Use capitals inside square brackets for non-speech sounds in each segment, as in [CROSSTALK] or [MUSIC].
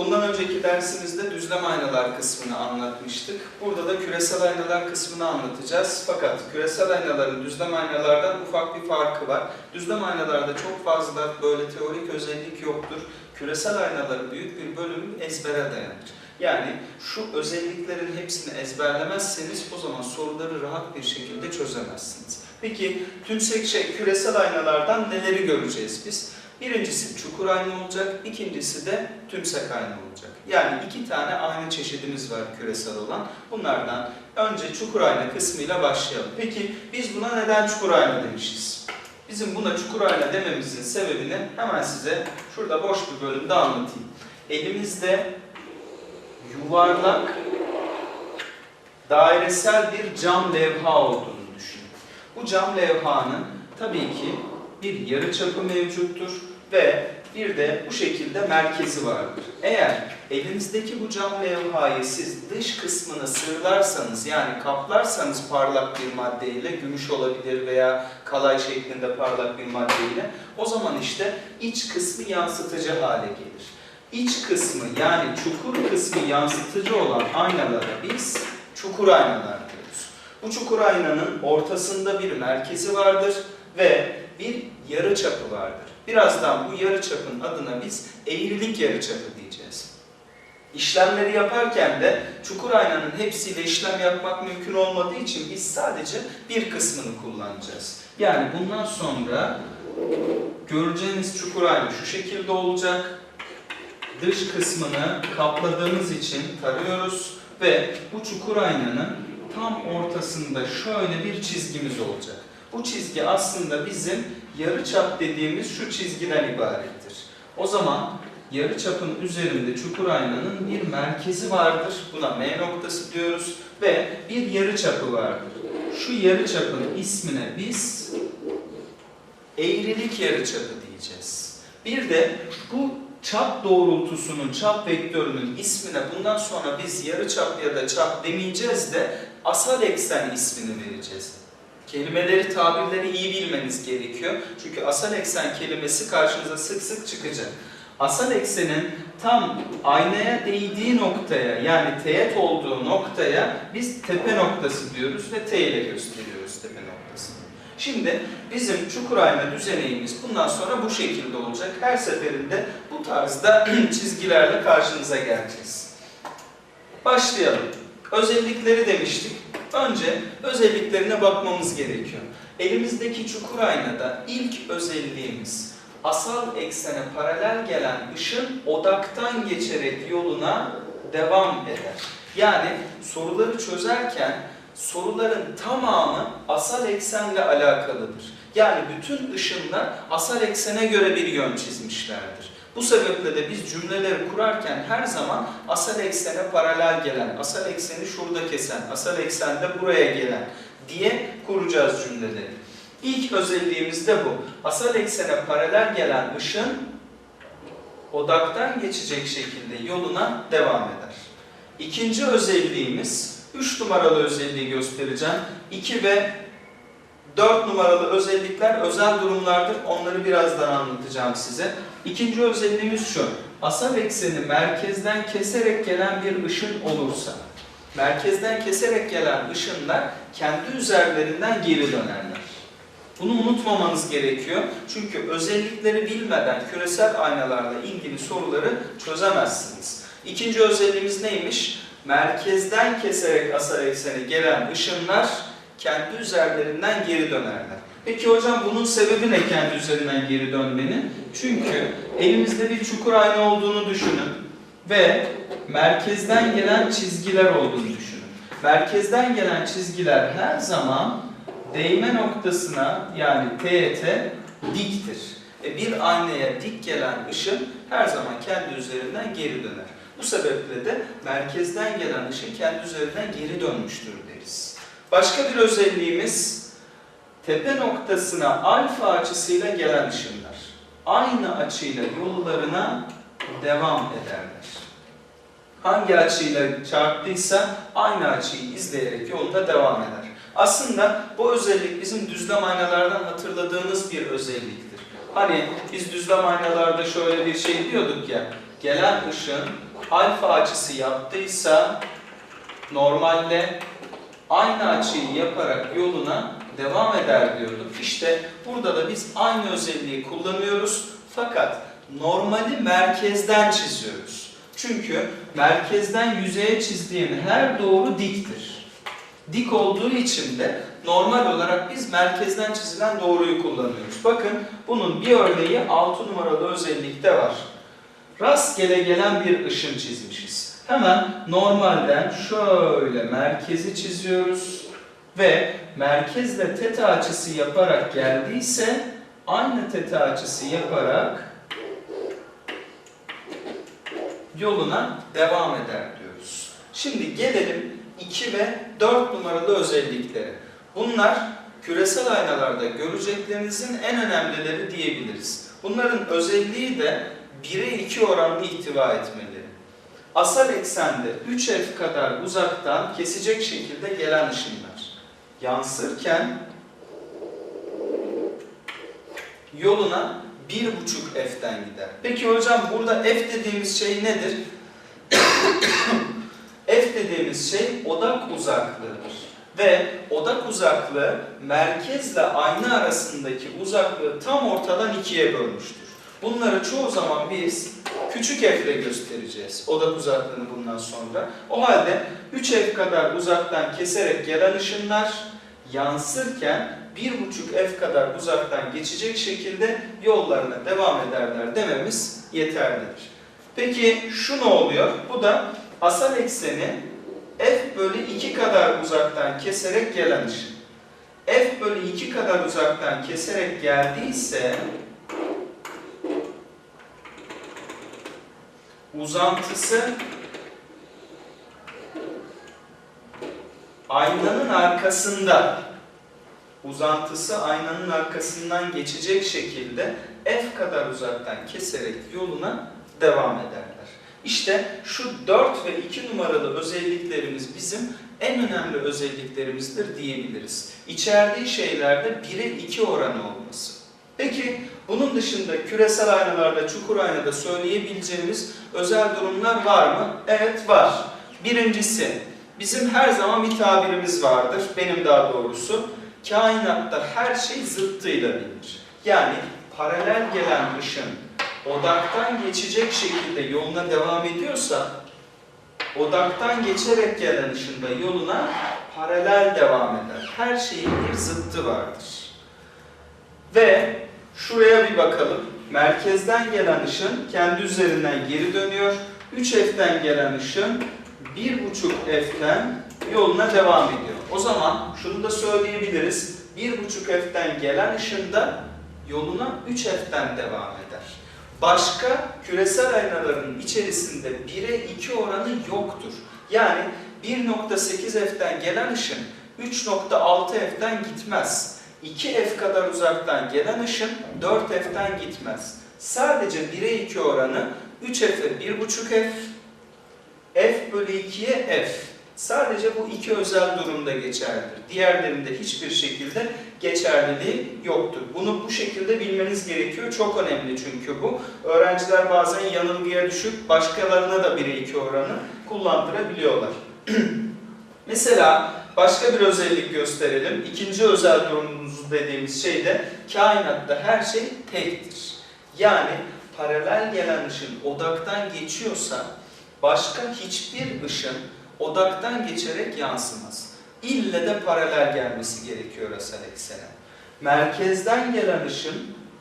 Bundan önceki dersimizde düzlem aynalar kısmını anlatmıştık. Burada da küresel aynalar kısmını anlatacağız. Fakat küresel aynaların düzlem aynalardan ufak bir farkı var. Düzlem aynalarda çok fazla böyle teorik özellik yoktur. Küresel aynaların büyük bir bölümü ezbere dayanır. Yani şu özelliklerin hepsini ezberlemezseniz o zaman soruları rahat bir şekilde çözemezsiniz. Peki tümsek şey küresel aynalardan neleri göreceğiz biz? Birincisi çukur ayna olacak, ikincisi de tümsek ayna olacak. Yani iki tane ayna çeşidimiz var küresel olan. Bunlardan önce çukur ayna kısmıyla başlayalım. Peki biz buna neden çukur ayna demişiz? Bizim buna çukur ayna dememizin sebebini hemen size şurada boş bir bölümde anlatayım. Elimizde yuvarlak dairesel bir cam levha olduğunu düşünün. Bu cam levhanın tabii ki bir yarı çapı mevcuttur ve bir de bu şekilde merkezi vardır. Eğer elinizdeki bu cam levhayı siz dış kısmını sırlarsanız yani kaplarsanız parlak bir maddeyle gümüş olabilir veya kalay şeklinde parlak bir maddeyle o zaman işte iç kısmı yansıtıcı hale gelir. İç kısmı yani çukur kısmı yansıtıcı olan aynalara biz çukur aynalar diyoruz. Bu çukur aynanın ortasında bir merkezi vardır ve bir yarı çapı vardır. Birazdan bu yarı çapın adına biz eğrilik yarı çapı diyeceğiz. İşlemleri yaparken de çukur aynanın hepsiyle işlem yapmak mümkün olmadığı için biz sadece bir kısmını kullanacağız. Yani bundan sonra göreceğiniz çukur ayna şu şekilde olacak. Dış kısmını kapladığımız için tarıyoruz ve bu çukur aynanın tam ortasında şöyle bir çizgimiz olacak. Bu çizgi aslında bizim yarıçap dediğimiz şu çizgiden ibarettir. O zaman yarıçapın üzerinde çukur aynanın bir merkezi vardır. Buna M noktası diyoruz ve bir yarıçapı vardır. Şu yarıçapın ismine biz eğrilik yarıçapı diyeceğiz. Bir de bu çap doğrultusunun, çap vektörünün ismine bundan sonra biz yarıçap ya da çap demeyeceğiz de asal eksen ismini vereceğiz. Kelimeleri, tabirleri iyi bilmeniz gerekiyor. Çünkü asal eksen kelimesi karşınıza sık sık çıkacak. Asal eksenin tam aynaya değdiği noktaya yani teğet olduğu noktaya biz tepe noktası diyoruz ve T ile gösteriyoruz tepe noktasını. Şimdi bizim çukur ayna düzeneğimiz bundan sonra bu şekilde olacak. Her seferinde bu tarzda [CLEARS THROAT] çizgilerle karşınıza geleceğiz. Başlayalım. Özellikleri demiştik. Önce özelliklerine bakmamız gerekiyor. Elimizdeki çukur aynada ilk özelliğimiz asal eksene paralel gelen ışın odaktan geçerek yoluna devam eder. Yani soruları çözerken soruların tamamı asal eksenle alakalıdır. Yani bütün ışınlar asal eksene göre bir yön çizmişlerdir. Bu sebeple de biz cümleleri kurarken her zaman asal eksene paralel gelen, asal ekseni şurada kesen, asal eksende buraya gelen diye kuracağız cümleleri. İlk özelliğimiz de bu. Asal eksene paralel gelen ışın odaktan geçecek şekilde yoluna devam eder. İkinci özelliğimiz, 3 numaralı özelliği göstereceğim. 2 ve 4 numaralı özellikler özel durumlardır. Onları birazdan anlatacağım size. İkinci özelliğimiz şu. Asal ekseni merkezden keserek gelen bir ışın olursa, merkezden keserek gelen ışınlar kendi üzerlerinden geri dönerler. Bunu unutmamanız gerekiyor. Çünkü özellikleri bilmeden küresel aynalarla ilgili soruları çözemezsiniz. İkinci özelliğimiz neymiş? Merkezden keserek asal ekseni gelen ışınlar kendi üzerlerinden geri dönerler. Peki hocam bunun sebebi ne kendi üzerinden geri dönmenin? Çünkü elimizde bir çukur ayna olduğunu düşünün ve merkezden gelen çizgiler olduğunu düşünün. Merkezden gelen çizgiler her zaman değme noktasına yani teğete diktir. E bir aynaya dik gelen ışın her zaman kendi üzerinden geri döner. Bu sebeple de merkezden gelen ışın kendi üzerinden geri dönmüştür. Başka bir özelliğimiz tepe noktasına alfa açısıyla gelen ışınlar. Aynı açıyla yollarına devam ederler. Hangi açıyla çarptıysa aynı açıyı izleyerek yolunda devam eder. Aslında bu özellik bizim düzlem aynalardan hatırladığımız bir özelliktir. Hani biz düzlem aynalarda şöyle bir şey diyorduk ya, gelen ışın alfa açısı yaptıysa normalde aynı açıyı yaparak yoluna devam eder diyorduk. İşte burada da biz aynı özelliği kullanıyoruz fakat normali merkezden çiziyoruz. Çünkü merkezden yüzeye çizdiğim her doğru diktir. Dik olduğu için de normal olarak biz merkezden çizilen doğruyu kullanıyoruz. Bakın bunun bir örneği 6 numaralı özellikte var. Rastgele gelen bir ışın çizmişiz. Hemen normalden şöyle merkezi çiziyoruz ve merkezle teta açısı yaparak geldiyse aynı teta açısı yaparak yoluna devam eder diyoruz. Şimdi gelelim 2 ve 4 numaralı özelliklere. Bunlar küresel aynalarda göreceklerinizin en önemlileri diyebiliriz. Bunların özelliği de 1'e 2 oranlı ihtiva etmeleri. Asal eksende 3f kadar uzaktan kesecek şekilde gelen ışınlar yansırken yoluna 1,5 f'ten gider. Peki hocam burada f dediğimiz şey nedir? [COUGHS] f dediğimiz şey odak uzaklığıdır. Ve odak uzaklığı merkezle ayna arasındaki uzaklığı tam ortadan ikiye bölmüştür. Bunları çoğu zaman biz küçük f ile göstereceğiz odak uzaklığını bundan sonra. O halde 3f kadar uzaktan keserek gelen ışınlar yansırken 1,5 f kadar uzaktan geçecek şekilde yollarına devam ederler dememiz yeterlidir. Peki şu ne oluyor? Bu da asal ekseni f bölü 2 kadar uzaktan keserek gelen ışın. f bölü 2 kadar uzaktan keserek geldiyse uzantısı aynanın arkasında uzantısı aynanın arkasından geçecek şekilde f kadar uzaktan keserek yoluna devam ederler. İşte şu 4 ve 2 numaralı özelliklerimiz bizim en önemli özelliklerimizdir diyebiliriz. İçerdiği şeylerde 1'e 2 oranı olması. Peki bunun dışında küresel aynalarda, çukur aynada söyleyebileceğimiz özel durumlar var mı? Evet var. Birincisi, bizim her zaman bir tabirimiz vardır, benim daha doğrusu. Kainatta her şey zıttıyla bilinir. Yani paralel gelen ışın odaktan geçecek şekilde yoluna devam ediyorsa, odaktan geçerek gelen ışın da yoluna paralel devam eder. Her şeyin bir zıttı vardır. Ve şuraya bir bakalım. Merkezden gelen ışın kendi üzerinden geri dönüyor. 3F'den gelen ışın 1,5F'den yoluna devam ediyor. O zaman şunu da söyleyebiliriz. 1,5F'den gelen ışın da yoluna 3F'den devam eder. Başka küresel aynaların içerisinde 1'e 2 oranı yoktur. Yani 1.8F'den gelen ışın 3.6F'den gitmez. 2F kadar uzaktan gelen ışın 4F'den gitmez. Sadece 1'e 2 oranı 3F'e 1.5F, F bölü 2'ye F. Sadece bu iki özel durumda geçerlidir. Diğerlerinde hiçbir şekilde geçerliliği yoktur. Bunu bu şekilde bilmeniz gerekiyor. Çok önemli çünkü bu. Öğrenciler bazen yanılgıya düşüp başkalarına da 1'e 2 oranı kullandırabiliyorlar. [CLEARS THROAT] Mesela başka bir özellik gösterelim. İkinci özel durumumuz dediğimiz şey de kainatta her şey tektir. Yani paralel gelen ışın odaktan geçiyorsa başka hiçbir ışın odaktan geçerek yansımaz. İlle de paralel gelmesi gerekiyor asal eksene. Merkezden gelen ışın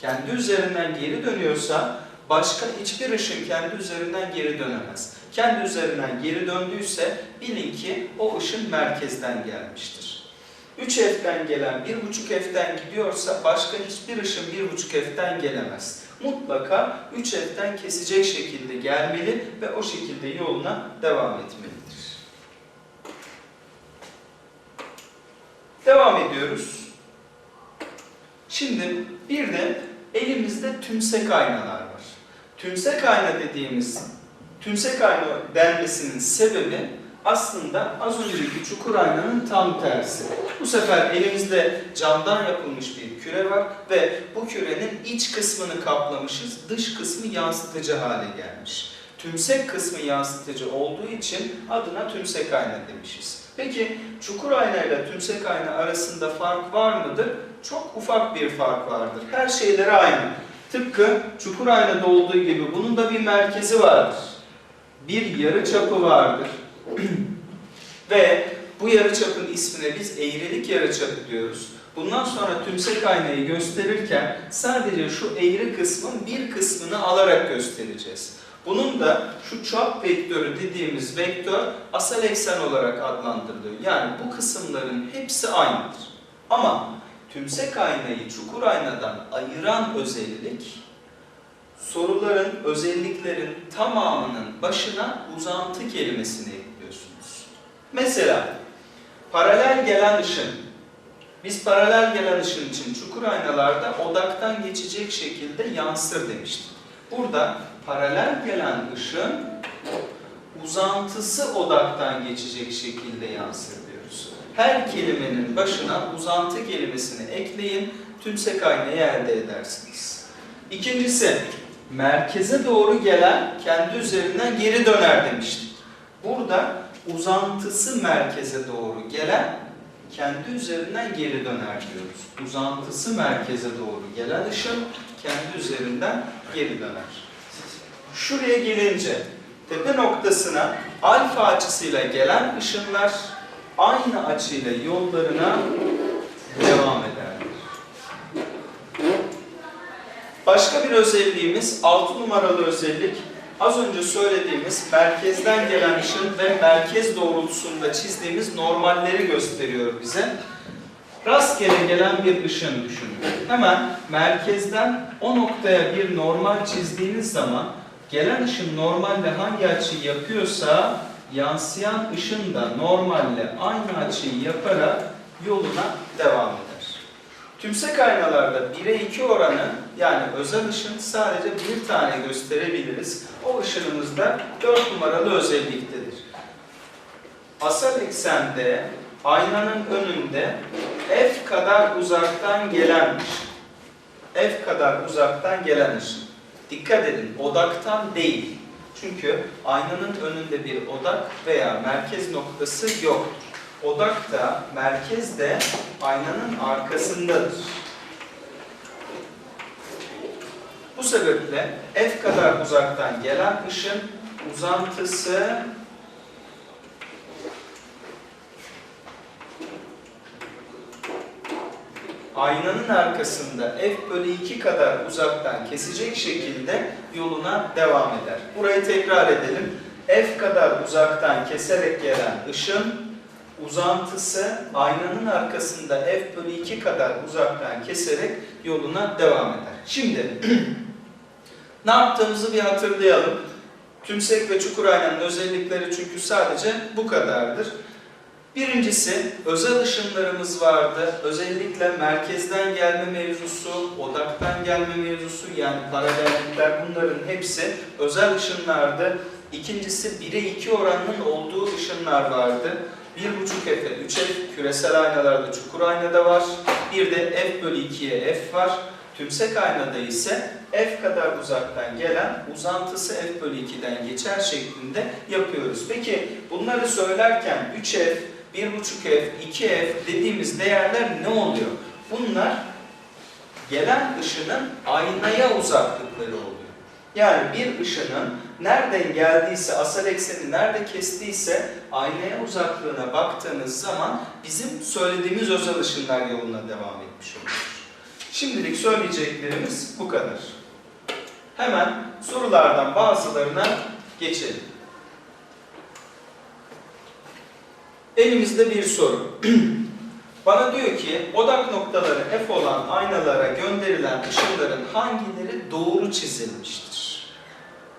kendi üzerinden geri dönüyorsa başka hiçbir ışın kendi üzerinden geri dönemez. Kendi üzerinden geri döndüyse bilin ki o ışın merkezden gelmiştir. 3F'den gelen 1.5F'den gidiyorsa başka hiçbir ışın 1.5F'den gelemez. Mutlaka 3F'den kesecek şekilde gelmeli ve o şekilde yoluna devam etmelidir. Devam ediyoruz. Şimdi bir de elimizde tümsek aynalar var. Tümsek ayna dediğimiz, tümsek ayna denmesinin sebebi aslında az önceki çukur aynanın tam tersi. Bu sefer elimizde camdan yapılmış bir küre var ve bu kürenin iç kısmını kaplamışız, dış kısmı yansıtıcı hale gelmiş. tümsek kısmı yansıtıcı olduğu için adına tümsek ayna demişiz. Peki çukur ayna ile tümsek ayna arasında fark var mıdır? Çok ufak bir fark vardır. Her şeyleri aynı. Tıpkı çukur aynada olduğu gibi bunun da bir merkezi vardır. Bir yarı çapı vardır. [CLEARS THROAT] Ve bu yarıçapın ismine biz eğrilik yarıçapı diyoruz. Bundan sonra tümsek aynayı gösterirken sadece şu eğri kısmın bir kısmını alarak göstereceğiz. Bunun da şu çap vektörü dediğimiz vektör asal eksen olarak adlandırılıyor. Yani bu kısımların hepsi aynıdır. Ama tümsek aynayı çukur aynadan ayıran özellik soruların, özelliklerin tamamının başına uzantı kelimesini. Mesela paralel gelen ışın. Biz paralel gelen ışın için çukur aynalarda odaktan geçecek şekilde yansır demiştik. Burada paralel gelen ışın uzantısı odaktan geçecek şekilde yansır diyoruz. Her kelimenin başına uzantı kelimesini ekleyin, tümsek aynayı elde edersiniz. İkincisi, merkeze doğru gelen kendi üzerinden geri döner demiştik. Burada uzantısı merkeze doğru gelen kendi üzerinden geri döner diyoruz. Uzantısı merkeze doğru gelen ışın kendi üzerinden geri döner. Şuraya gelince tepe noktasına alfa açısıyla gelen ışınlar aynı açıyla yollarına devam ederler. Başka bir özelliğimiz 6 numaralı özellik az önce söylediğimiz merkezden gelen ışın ve merkez doğrultusunda çizdiğimiz normalleri gösteriyor bize. Rastgele gelen bir ışın düşünün. Hemen merkezden o noktaya bir normal çizdiğiniz zaman gelen ışın normalle hangi açıyı yapıyorsa yansıyan ışın da normalle aynı açıyı yaparak yoluna devam eder. Tümsek aynalarda 1'e 2 oranı yani özel ışın sadece bir tane gösterebiliriz. O ışınımız da 4 numaralı özelliktedir. Asal eksende aynanın önünde F kadar uzaktan gelen ışın. F kadar uzaktan gelen ışın. Dikkat edin odaktan değil. Çünkü aynanın önünde bir odak veya merkez noktası yoktur. Odak da, merkez de aynanın arkasındadır. Bu sebeple F kadar uzaktan gelen ışın uzantısı aynanın arkasında F bölü 2 kadar uzaktan kesecek şekilde yoluna devam eder. Burayı tekrar edelim. F kadar uzaktan keserek gelen ışın uzantısı aynanın arkasında F bölü 2 kadar uzaktan keserek yoluna devam eder. Şimdi [CLEARS THROAT] ne yaptığımızı bir hatırlayalım. Tümsek ve çukur aynanın özellikleri çünkü sadece bu kadardır. Birincisi özel ışınlarımız vardı. Özellikle merkezden gelme mevzusu, odaktan gelme mevzusu yani paralellikler bunların hepsi özel ışınlardı. İkincisi 1'e 2 oranının olduğu ışınlar vardı. 1.5 F'e 3 F küresel aynalarda çukur aynada var. Bir de F bölü 2'ye F var. Tümsek aynada ise F kadar uzaktan gelen uzantısı F bölü 2'den geçer şeklinde yapıyoruz. Peki bunları söylerken 3F, 1.5F, 2F dediğimiz değerler ne oluyor? Bunlar gelen ışının aynaya uzaklıkları oluyor. Yani bir ışının nereden geldiyse, asal ekseni nerede kestiyse aynaya uzaklığına baktığınız zaman bizim söylediğimiz özel ışınlar yoluna devam etmiş oluyor. Şimdilik söyleyeceklerimiz bu kadar. Hemen sorulardan bazılarına geçelim. Elimizde bir soru. [CLEARS THROAT] Bana diyor ki odak noktaları F olan aynalara gönderilen ışınların hangileri doğru çizilmiştir?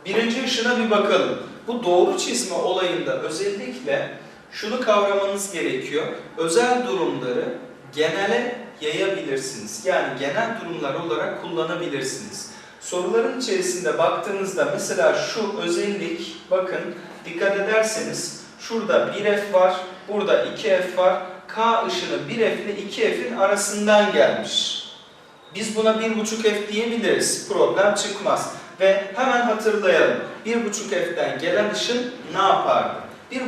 Birinci ışına bir bakalım. Bu doğru çizme olayında özellikle şunu kavramanız gerekiyor. Özel durumları genele yayabilirsiniz. Yani genel durumlar olarak kullanabilirsiniz. Soruların içerisinde baktığınızda mesela şu özellik bakın dikkat ederseniz şurada 1F var, burada 2F var. K ışını 1F ile 2F'in arasından gelmiş. Biz buna 1.5F diyebiliriz. Problem çıkmaz. Ve hemen hatırlayalım. 1,5 F'den gelen ışın ne yapardı? 1,5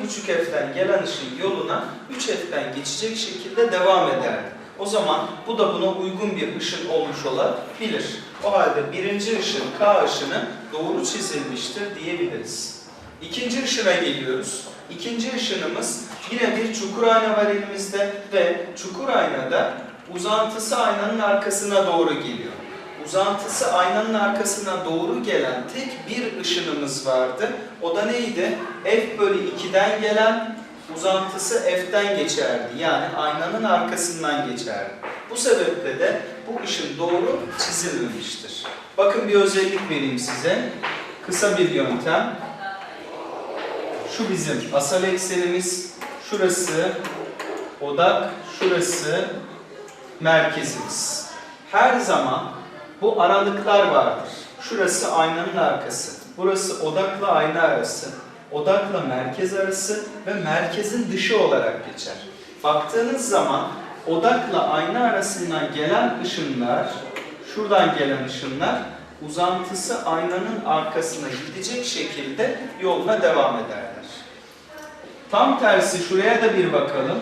F'den gelen ışın yoluna 3 F'den geçecek şekilde devam ederdi. O zaman bu da buna uygun bir ışın olmuş olabilir. O halde birinci ışın K ışını doğru çizilmiştir diyebiliriz. İkinci ışına geliyoruz. İkinci ışınımız yine bir çukur ayna var elimizde ve çukur aynada uzantısı aynanın arkasına doğru geliyor. Uzantısı aynanın arkasına doğru gelen tek bir ışınımız vardı. O da neydi? F bölü 2'den gelen uzantısı F'den geçerdi. Yani aynanın arkasından geçerdi. Bu sebeple de bu ışın doğru çizilmemiştir. Bakın bir özellik vereyim size. Kısa bir yöntem. Şu bizim asal eksenimiz, şurası odak, şurası merkezimiz. Her zaman bu aralıklar vardır. Şurası aynanın arkası, burası odakla ayna arası, odakla merkez arası ve merkezin dışı olarak geçer. Baktığınız zaman odakla ayna arasından gelen ışınlar, şuradan gelen ışınlar uzantısı aynanın arkasına gidecek şekilde yoluna devam ederler. Tam tersi şuraya da bir bakalım.